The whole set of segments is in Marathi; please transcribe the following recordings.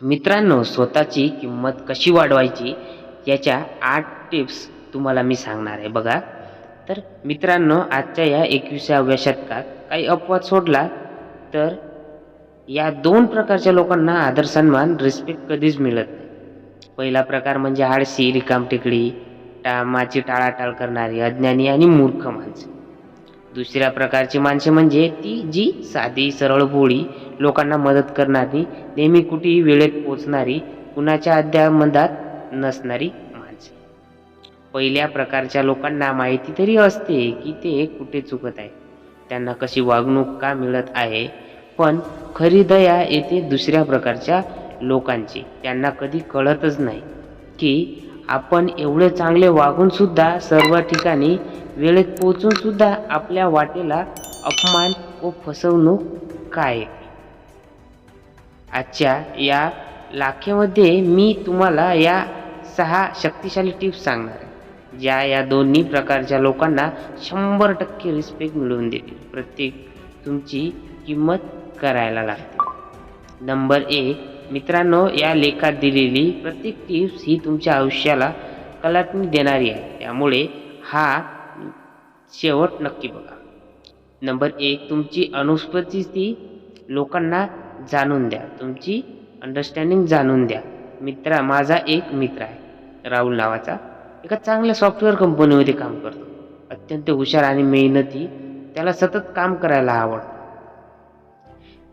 मित्रांनो स्वतःची किंमत कशी वाढवायची याच्या आठ टिप्स तुम्हाला मी सांगणार आहे. बघा तर मित्रांनो आजच्या या एकविसाव्या शतकात काही अपवाद सोडला तर या दोन प्रकारच्या लोकांना आदर सन्मान रिस्पेक्ट कधीच मिळत नाही. पहिला प्रकार म्हणजे आळशी रिकामटेकडी टामाची टाळाटाळ करणारी अज्ञानी आणि मूर्ख माणसं. दुसऱ्या प्रकारची माणसे म्हणजे ती जी साधी सरळ भोळी लोकांना मदत करणारी नेहमी कुठेही वेळेत पोचणारी कुणाच्या अध्यामधात नसणारी माणसे. पहिल्या प्रकारच्या लोकांना माहिती तरी असते की ते कुठे चुकत आहे त्यांना कशी वागणूक का मिळत आहे? पण खरी दया येते दुसऱ्या प्रकारच्या लोकांची. त्यांना कधी कळतच नाही की आपण एवढे चांगले वागून सुद्धा सर्व ठिकाणी वेळेत पोहोचून सुद्धा आपल्या वाटेला अपमान व फसवणूक काय आहे? आजच्या या लाखेमध्ये मी तुम्हाला या सहा शक्तिशाली टिप्स सांगणार आहे ज्या या दोन्ही प्रकारच्या लोकांना शंभर टक्के रिस्पेक्ट मिळवून देतील. प्रत्येक तुमची किंमत करायला लागते. नंबर एक मित्रांनो या लेखात दिलेली प्रत्येक टिप्स ही तुमच्या आयुष्याला कलाटणी देणारी आहे. त्यामुळे हा शेवट नक्की बघा. नंबर एक तुमची अनुपस्थिती लोकांना जाणून द्या. तुमची अंडरस्टँडिंग जाणून द्या. मित्रा माझा एक मित्र आहे. राहुल नावाचा. एका चांगल्या सॉफ्टवेअर कंपनीमध्ये काम करतो. अत्यंत हुशार आणि मेहनती. त्याला सतत काम करायला आवडतं.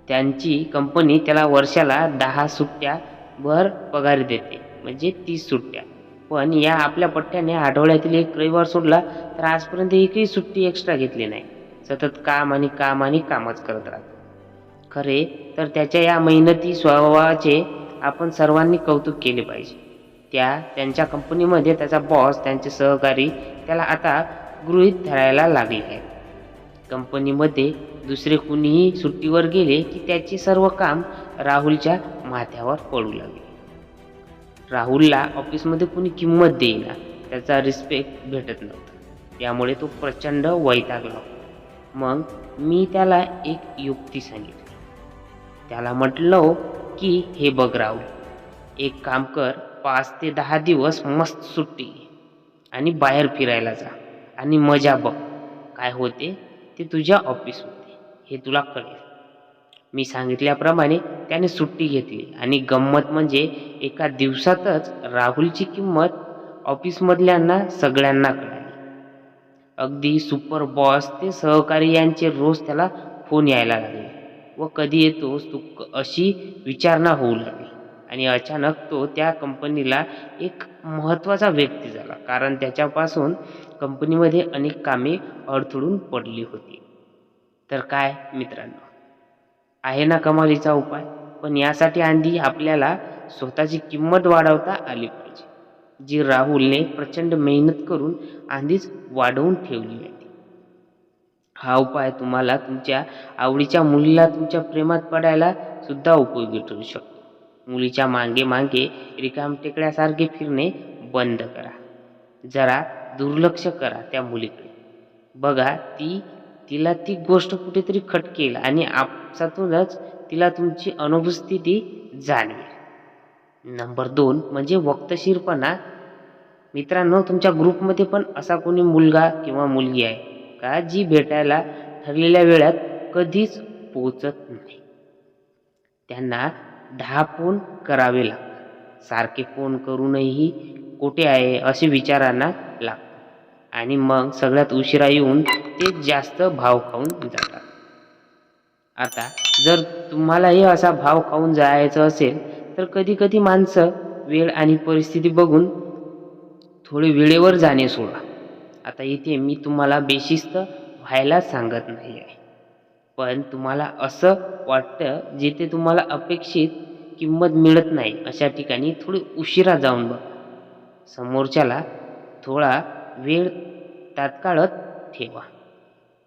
त्यांची कंपनी त्याला वर्षाला दहा सुट्ट्या भर पगार देते. म्हणजे तीस सुट्ट्या. पण या आपल्या पट्ट्याने आठवड्यातील एक रविवार सोडला तर आजपर्यंत एकही सुट्टी एक्स्ट्रा घेतली नाही. सतत काम आणि काम आणि कामच करत राहतो. खरे तर त्याच्या या मेहनती स्वभावाचे आपण सर्वांनी कौतुक केले पाहिजे. त्या त्यांच्या कंपनीमध्ये त्याचा बॉस त्यांचे सहकारी त्याला आता गृहीत धरायला लागले आहेत. कंपनीमध्ये दुसरे कुणीही सुट्टीवर गेले की त्याचे सर्व काम राहुलच्या माथ्यावर पडू लागले. राहुलला ऑफिसमध्ये कुणी किंमत देईना त्याचा रिस्पेक्ट भेटत नव्हता. त्यामुळे तो प्रचंड वैतागला. मग मी त्याला एक युक्ती सांगितली. त्याला म्हटलं हो की हे बघ राहू एक काम कर पाच ते दहा दिवस मस्त सुट्टी आणि बाहेर फिरायला जा आणि मजा बघ काय होते ते तुझ्या ऑफिस होते हे तुला कळेल. मी सांगितल्याप्रमाणे त्याने सुट्टी घेतली आणि गंमत म्हणजे एका दिवसातच राहुलची किंमत ऑफिसमधल्यांना सगळ्यांना कळाली. अगदी सुपर बॉस ते सहकारी यांचे रोज त्याला फोन यायला लागले. व कधी येतोस तू क- अशी विचारणा होऊ लागली. आणि अचानक तो त्या कंपनीला एक महत्त्वाचा व्यक्ती झाला. कारण त्याच्यापासून कंपनीमध्ये अनेक कामे अडथळून पडली होती. तर काय मित्रांनो? आहे ना कमालीचा उपाय? पण यासाठी आधी आपल्याला स्वतःची किंमत वाढवता आली पाहिजे. जी राहुलने प्रचंड मेहनत करून आधीच वाढवून ठेवली होती. हा उपाय तुम्हाला तुमच्या आवडीच्या मुलीला तुमच्या प्रेमात पडायला सुद्धा उपयोगी ठरू शकतो. मुलीच्या मागे मागे रिकाम टेकड्यासारखे फिरणे बंद करा. जरा दुर्लक्ष करा त्या मुलीकडे. बघा ती तिला ती गोष्ट कुठेतरी खटकेल आणि आपसातूनच तिला तुमची अनुपस्थिती जाणवेल. नंबर दोन म्हणजे वक्तशीरपणा. मित्रांनो तुमच्या ग्रुपमध्ये पण असा कोणी मुलगा किंवा मुलगी आहे. का जी भेटायला ठरलेल्या वेळात कधीच पोचत नाही. त्यांना दहा फोन करावे लागतात सारखे फोन करूनही कुठे आहे असे विचारांना लागतात आणि मग सगळ्यात उशिरा येऊन ते जास्त भाव खाऊन जातात. आता जर तुम्हालाही असा भाव खाऊन जायचं असेल तर कधी कधी माणसं वेळ आणि परिस्थिती बघून थोडे वेळेवर जाणे सोडा. आता इथे मी तुम्हाला बेशिस्त व्हायला सांगत नाही आहे पण तुम्हाला असं वाटतं जिथे तुम्हाला अपेक्षित किंमत मिळत नाही अशा ठिकाणी थोडी उशिरा जाऊन बघा. समोरच्याला थोडा वेळ तात्काळत ठेवा.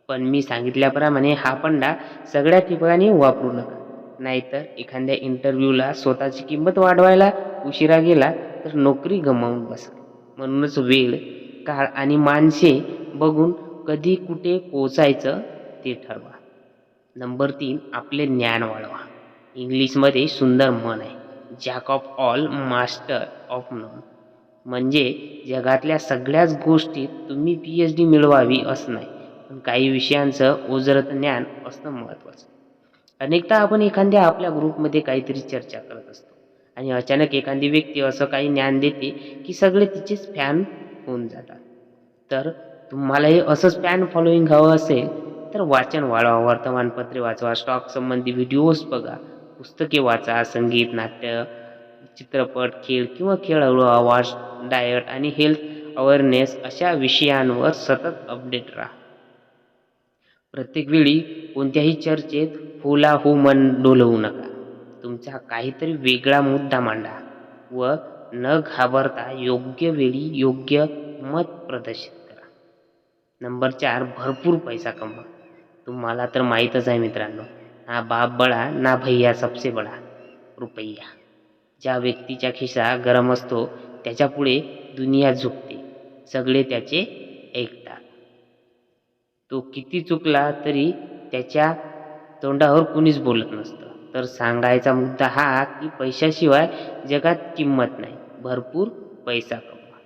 पण मी सांगितल्याप्रमाणे हा पंडा सगळ्या ठिकाणी वापरू नका. नाहीतर एखाद्या इंटरव्ह्यूला स्वतःची किंमत वाढवायला उशिरा गेला तर नोकरी गमावून बसा. म्हणूनच वेळ काळ आणि माणसे बघून कधी कुठे पोचायचं ते ठरवा. नंबर तीन आपले ज्ञान वाढवा. इंग्लिशमध्ये सुंदर मन आहे. Jack of all master of none. म्हणजे जगातल्या सगळ्याच गोष्टीत तुम्ही पी एच डी मिळवावी असं नाही पण काही विषयांचं ओझरत ज्ञान असणं महत्त्वाचं. अनेकदा आपण एखाद्या आपल्या ग्रुपमध्ये काहीतरी चर्चा करत असतो आणि अचानक एखादी व्यक्ती असं काही ज्ञान देते की सगळे तिचेच फॅन होऊन जातात. तर तुम्हालाही असंच फॅन फॉलोईंग हवं असेल तर वाचन वाढवा वर्तमानपत्रे वाचवा स्टॉक संबंधी व्हिडिओज बघा पुस्तके वाचा संगीत नाट्य चित्रपट खेळ किंवा खेळ आवाज डायट आणि हेल्थ अवेअरनेस अशा विषयांवर सतत अपडेट राहा. प्रत्येक वेळी कोणत्याही चर्चेत होला हो मन डोलवू नका. तुमचा काहीतरी वेगळा मुद्दा मांडा व न घाबरता योग्य वेळी योग्य मत प्रदर्शित करा. नंबर चार भरपूर पैसा कमवा. तुम्हाला तर माहीतच आहे मित्रांनो ना बाप बळा ना भैया सबसे बडा रुपया. ज्या व्यक्तीचा खिसा गरम असतो त्याच्यापुढे दुनिया झुकते सगळे त्याचे ऐकतात. तो किती चुकला तरी त्याच्या तोंडावर कुणीच बोलत नसतं. तर सांगायचा मुद्दा हा की पैशाशिवाय जगात किंमत नाही. भरपूर पैसा कमवा.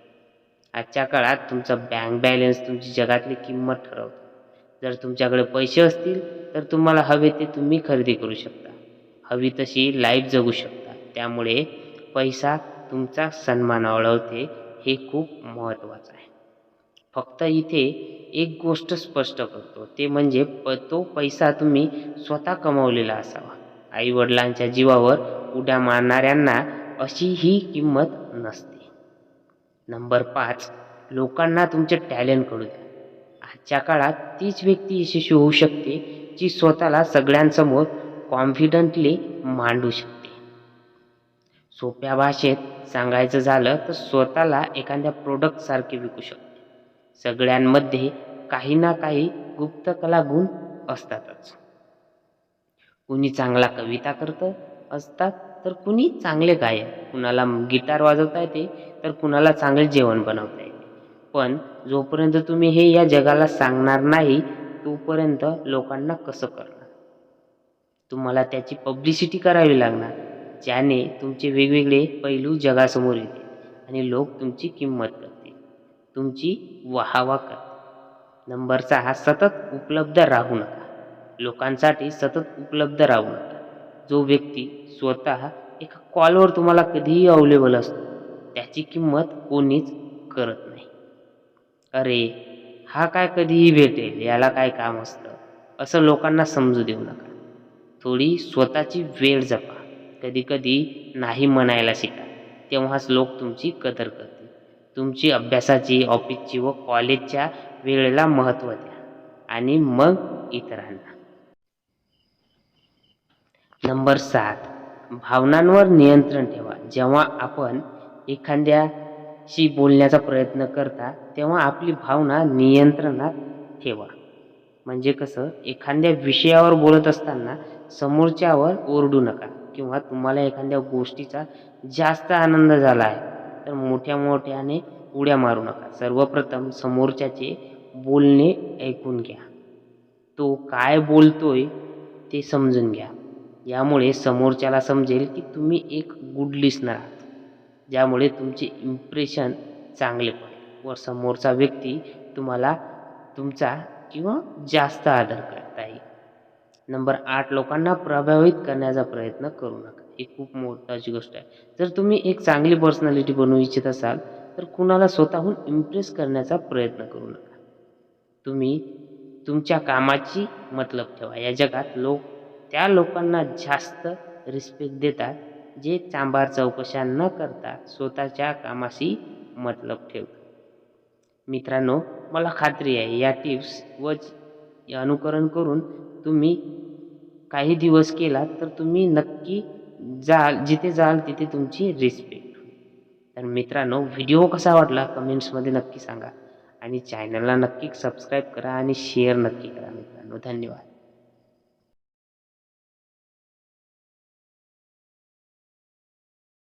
आजच्या काळात तुमचा बँक बॅलन्स तुमची जगातली किंमत ठरवतो. जर तुमच्याकडे पैसे असतील तर तुम्हाला हवे ते तुम्ही खरेदी करू शकता. हवी तशी लाईफ जगू शकता. त्यामुळे पैसा तुमचा सन्मान वळवते हे खूप महत्त्वाचं आहे. फक्त इथे एक गोष्ट स्पष्ट करतो. ते म्हणजे प तो पैसा तुम्ही स्वतः कमावलेला असावा. आईवडिलांच्या जीवावर उड्या मारणाऱ्यांना अशी ही किंमत नसते. नंबर पाच लोकांना तुमचे टॅलेंट कळू द्या. आजच्या काळात तीच व्यक्ती यशस्वी होऊ शकते जी स्वतःला सगळ्यांसमोर कॉन्फिडंटली मांडू शकते. सोप्या भाषेत सांगायचं झालं तर स्वतःला एखाद्या प्रोडक्टसारखे विकू शकते. सगळ्यांमध्ये काही ना काही गुप्त कला गुण असतातच. कुणी चांगला कविता करतं असतात तर कुणी चांगले गायक कुणाला गिटार वाजवता येते तर कुणाला चांगले जेवण बनवता येते. पण जोपर्यंत तुम्ही हे या जगाला सांगणार नाही तोपर्यंत लोकांना कसं करणार? तुम्हाला त्याची पब्लिसिटी करावी लागणार ज्याने तुमचे वेगवेगळे पैलू जगासमोर येतील आणि लोक तुमची किंमत करतील. तुमची वाहवा करतील. नंबर सहा सतत उपलब्ध राहू नका. लोकांसाठी सतत उपलब्ध राहू नका. जो व्यक्ती स्वतः एका कॉलवर तुम्हाला कधीही अवेलेबल असतो त्याची किंमत कोणीच करत नाही. अरे हा काय कधीही भेटेल याला काय काम असतं? असं लोकांना समजू देऊ नका. थोडी स्वतःची वेळ जपा. कधी कधी नाही म्हणायला शिका. तेव्हाच लोक तुमची कदर करतील. तुमची अभ्यासाची ऑफिसची व कॉलेजच्या वेळेला महत्त्व द्या. आणि मग इतरांना. नंबर सात. भावनांवर नियंत्रण ठेवा. जेव्हा आपण एखाद्याशी बोलण्याचा प्रयत्न करता तेव्हा आपली भावना नियंत्रणात ठेवा. म्हणजे कसं? एखाद्या विषयावर बोलत असताना समोरच्यावर ओरडू नका किंवा तुम्हाला एखाद्या गोष्टीचा जास्त आनंद झाला आहे तर मोठ्या मोठ्याने उड्या मारू नका. सर्वप्रथम समोरच्याचे बोलणे ऐकून घ्या. तो काय बोलतोय ते समजून घ्या. यामुळे समोरच्याला समजेल की तुम्ही एक गुड लिस्नर आहात. ज्यामुळे तुमचे इम्प्रेशन चांगले पडेल व समोरचा व्यक्ती तुम्हाला तुमचा किंवा जास्त आदर करता येईल. नंबर आठ लोकांना प्रभावित करण्याचा प्रयत्न करू नका. ही खूप मोठाची गोष्ट आहे. जर तुम्ही एक चांगली पर्सनॅलिटी बनवू इच्छित असाल तर कुणाला स्वतःहून इम्प्रेस करण्याचा प्रयत्न करू नका. तुम्ही तुमच्या कामाची मतलब ठेवा. या जगात लोक त्या लोकांना जास्त रिस्पेक्ट देतात जे चांभार चौकशा न करता स्वतःच्या कामाशी मतलब ठेवतात. मित्रांनो मला खात्री आहे या टिप्स व अनुकरण करून तुम्ही काही दिवस केलात तर तुम्ही नक्की जाल जिथे जाल तिथे तुमची रिस्पेक्ट तर मित्रांनो व्हिडिओ कसा वाटला कमेंट्समध्ये नक्की सांगा. आणि चॅनलला नक्की सबस्क्राईब करा आणि शेअर नक्की करा मित्रांनो. धन्यवाद.